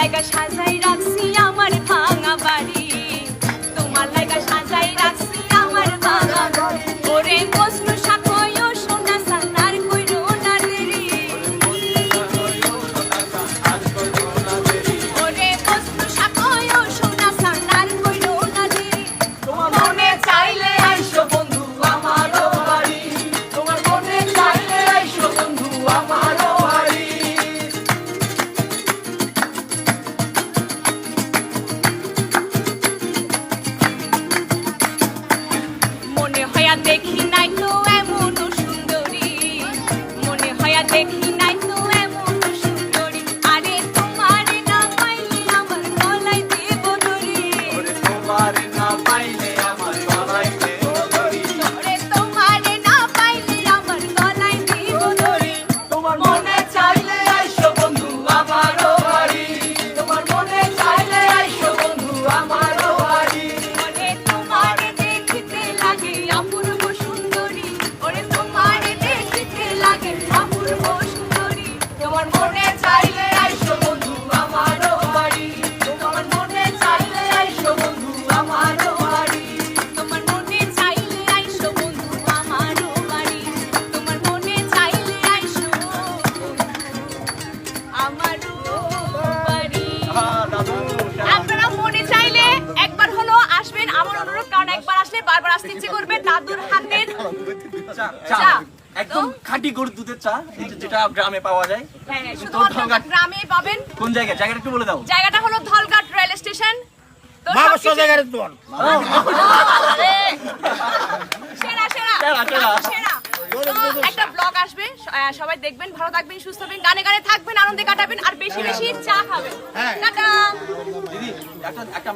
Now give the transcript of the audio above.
লাগা সাজাই হয়া দেখি নাই তো এমন সুন্দরী। মনে হয়া দেখি নাই তো এমন সুন্দরী। আরে তোমার না পাইলে আমার গলায় দেব দড়ি। তোমার না পাইলে আমার অনুরোধ কারণ একবার আসলে বারবার আসতে ইচ্ছে করবে। দাদুর হাতের চা চা। একদম খাঁটি গরুর দুধের চা যেটা গ্রামে পাওয়া যায়। হ্যাঁ হ্যাঁ, গ্রামে পাবেন। কোন জায়গায়? জায়গাটা একটু বলে দাও। জায়গাটা হলো ধলঘাট রেল স্টেশন। তো সবকিছু- সেরা সেরা। সেরা, সেরা। সেরা। তো একটা ব্লগ আসবে। সবাই দেখবেন ভালো থাকবেন সুস্থ হবেন গানে গানে থাকবেন আনন্দে কাটাবেন আর বেশি বেশি চা খাবেন। টাটা। একটা